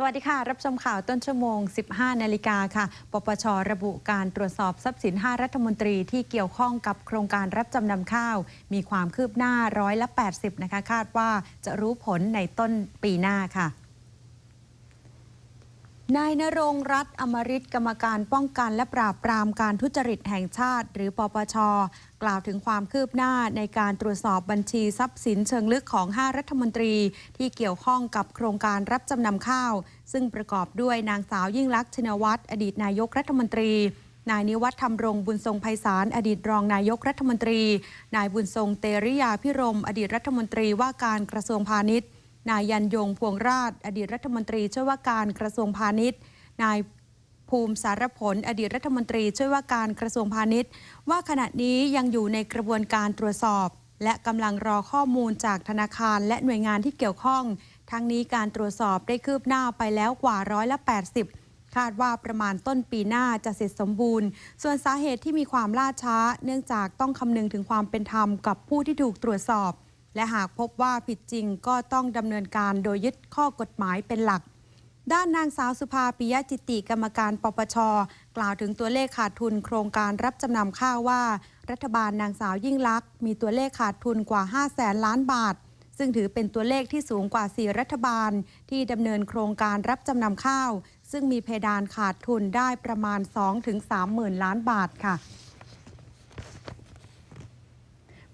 สวัสดีค่ะ รับชมข่าวต้นชั่วโมง 15 นาฬิกาค่ะ ปปช ระบุการตรวจสอบทรัพย์สิน 5 รัฐมนตรีที่เกี่ยวข้องกับโครงการรับจำนำข้าว มีความคืบหน้าร้อยละ 80 นะคะ คาดว่าจะรู้ผลในต้นปีหน้าค่ะ นายนรงรัตอมริตกรรมการป้องกันและปราบปรามการทุจริตแห่งชาติ หรือปปช กล่าวถึงความคืบหน้าในการตรวจสอบบัญชีทรัพย์สินเชิงลึกของ 5 รัฐมนตรี ที่เกี่ยวข้องกับโครงการรับจำนำข้าว ซึ่งประกอบด้วยนางสาวยิ่งลักษณ์ชินวัตรอดีตนายกรัฐมนตรีนายนิวัฒน์ธรรมรงค์บุญทรงไพศาลอดีตรองนายกรัฐมนตรี นายบุญทรงเตริยาพิรม อดีตรัฐมนตรีว่าการกระทรวงพาณิชย์ นายยันยงพวงราช อดีตรัฐมนตรีช่วยว่าการกระทรวงพาณิชย์ นายภูมิสารผล อดีตรัฐมนตรีช่วยว่าการกระทรวงพาณิชย์ ว่าขณะนี้ยังอยู่ในกระบวนการตรวจสอบ และกำลังรอข้อมูลจากธนาคารและหน่วยงานที่เกี่ยวข้อง ทั้งนี้การตรวจสอบได้คืบหน้าไปแล้วกว่าร้อยละ 80คาดว่าประมาณต้นปีหน้าจะเสร็จสมบูรณ์ ส่วนสาเหตุที่มีความล่าช้า เนื่องจากต้องคำนึงถึงความเป็นธรรมกับผู้ที่ถูกตรวจสอบ และหากพบว่าผิดจริงก็ต้องดำเนินการโดยยึดข้อกฎหมายเป็นหลัก ด้านนางสาวสุภาปิยจิติกรรมการปปช กล่าวถึงตัวเลขขาดทุนโครงการรับจำนำข้าวว่า รัฐบาลนางสาวยิ่งลักษณ์มีตัวเลขขาดทุนกว่า 5 แสนล้านบาท ซึ่งถือเป็นตัวเลขที่สูงกว่า 4 รัฐบาล ที่ดำเนินโครงการรับจำนำข้าว ซึ่งมีเพดานขาดทุนได้ประมาณ 2-3 หมื่นล้านบาทค่ะ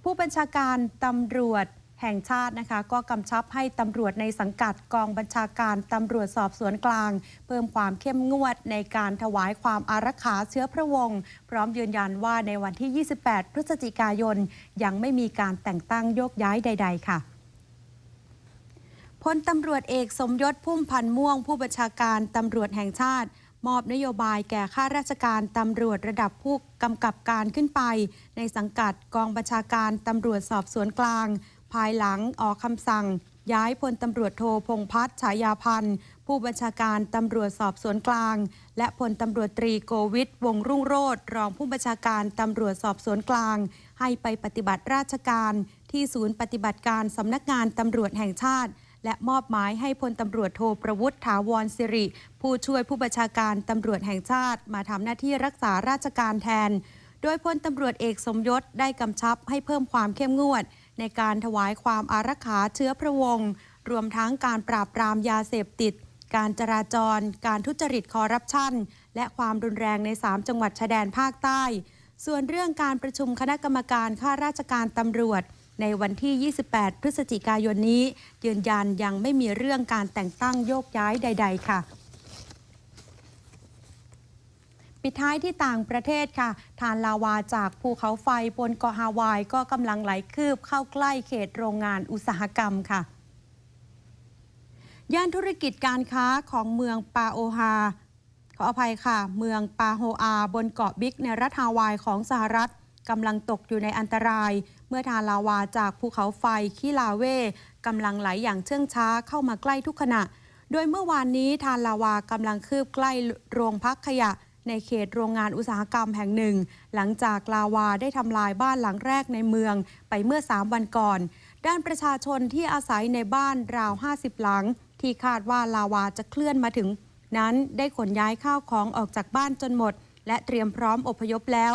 ผู้บัญชาการตำรวจแห่งชาตินะคะก็กำชับให้ตำรวจในสังกัดกองบัญชาการตำรวจสอบสวนกลาง เพิ่มความเข้มงวดในการถวายความอารักขาเชื้อพระวงศ์พร้อมยืนยันว่าในวันที่ 28 พฤศจิกายน ยังไม่มีการแต่งตั้งโยกย้ายใด ๆ ค่ะพลตำรวจเอกสมยศพุ่มพันธ์ม่วง ผู้บัญชาการตำรวจแห่งชาติ มอบนโยบายแก่ข้าราชการตำรวจระดับผู้กำกับการขึ้นไป ในสังกัดกองบัญชาการตำรวจสอบสวนกลาง ภายหลังออกคำสั่ง ย้ายพลตำรวจโทพงษ์พัฒน์ฉายาพันธ์ ผู้บัญชาการตำรวจสอบสวนกลาง และพลตำรวจตรีโกวิทวงรุ่งโรธรองผู้บัญชาการตำรวจสอบสวนกลาง ให้ไปปฏิบัติราชการที่ศูนย์ปฏิบัติการสำนักงานตำรวจแห่งชาติ และมอบหมายให้พลตำรวจโทประวุฒิถาวรสิริ ผู้ช่วยผู้บัญชาการตำรวจแห่งชาติ มาทำหน้าที่รักษาราชการแทน โดยพลตำรวจเอกสมยศได้กำชับให้เพิ่มความเข้มงวด ในการถวายความอารักขาเชื้อพระวงศ์รวมทั้งการปราบปรามยาเสพติด การจราจร การทุจริตคอร์รัปชัน และความรุนแรงใน 3 จังหวัดชายแดนภาคใต้ ส่วนเรื่องการประชุมคณะกรรมการข้าราชการตำรวจ ในวันที่ 28 พฤศจิกายนนี้ ยืนยันยังไม่มีเรื่องการแต่งตั้งโยกย้ายใด ๆ ค่ะปิดท้ายที่ต่างประเทศค่ะ ทานลาวาจากภูเขาไฟบนเกาะฮาวายก็กำลังไหลคืบเข้าใกล้เขตโรงงานอุตสาหกรรมค่ะ ย่านธุรกิจการค้าของเมืองปาโอฮา ขออภัยค่ะ เมืองปาโฮอา บนเกาะบิ๊กในรัฐฮาวายของสหรัฐ กำลังตกอยู่ในอันตราย เมื่อทาลาวาจากภูเขาไฟคิลาเวกำลังไหลอย่างเชื่องช้าเข้ามาใกล้ทุกขณะ โดยเมื่อวานนี้ทาลาวากำลังคืบใกล้โรงพักขยะ ในเขตโรงงานอุตสาหกรรมแห่งหนึ่ง หลังจากลาวาได้ทำลายบ้านหลังแรกในเมืองไปเมื่อ 3 วันก่อน ด้านประชาชนที่อาศัยในบ้านราว 50 หลัง ที่คาดว่าลาวาจะเคลื่อนมาถึงนั้นได้ขนย้ายข้าวของออกจากบ้านจนหมด และเตรียมพร้อมอพยพแล้ว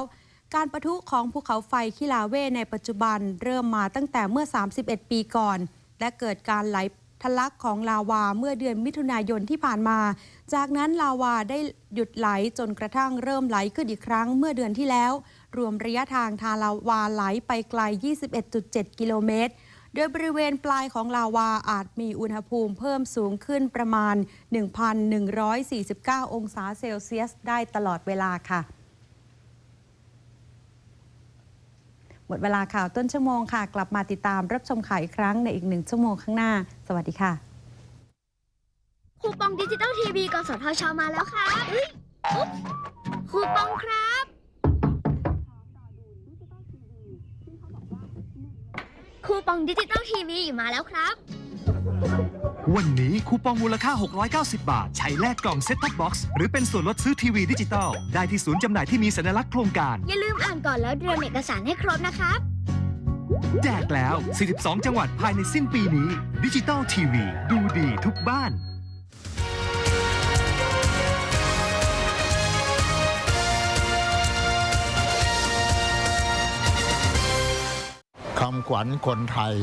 การประทุของภูเขาไฟคิลาเวในปัจจุบันเริ่มมาตั้งแต่เมื่อ 31 ปีก่อน และเกิดการไหลทะลักของลาวาเมื่อเดือนมิถุนายนที่ผ่านมา จากนั้นลาวาได้หยุดไหลจนกระทั่งเริ่มไหลขึ้นอีกครั้งเมื่อเดือนที่แล้ว รวมระยะทางทางลาวาไหลไปไกล 21.7 กิโลเมตร โดยบริเวณปลายของลาวาอาจมีอุณหภูมิเพิ่มสูงขึ้นประมาณ 1,149 องศาเซลเซียส ได้ตลอดเวลาค่ะ หมดเวลาข่าวต้นชั่วโมงค่ะ กลับมาติดตามรับชมข่าวอีกครั้งในอีกหนึ่งชั่วโมงข้างหน้า สวัสดีค่ะ คูปองดิจิตอลทีวีกสทชมาแล้วค่ะเอ้ยอุ๊บคูปองครับ คูปองดิจิตอลทีวีมาแล้วครับ วันนี้คูปองมูลค่า 690 บาท ใช้แลกกล่องเซ็ตท็อปบ็อกซ์หรือเป็นส่วนลดซื้อทีวีดิจิตอลได้ที่ศูนย์จำหน่ายที่มีสัญลักษณ์โครงการ อย่าลืมอ่านก่อนแล้วเตรียมเอกสารให้ครบนะครับ แจกแล้ว 42 จังหวัดภายในสิ้นปีนี้ ดิจิตอลทีวีดูดีทุกบ้านคำขวัญคนไทย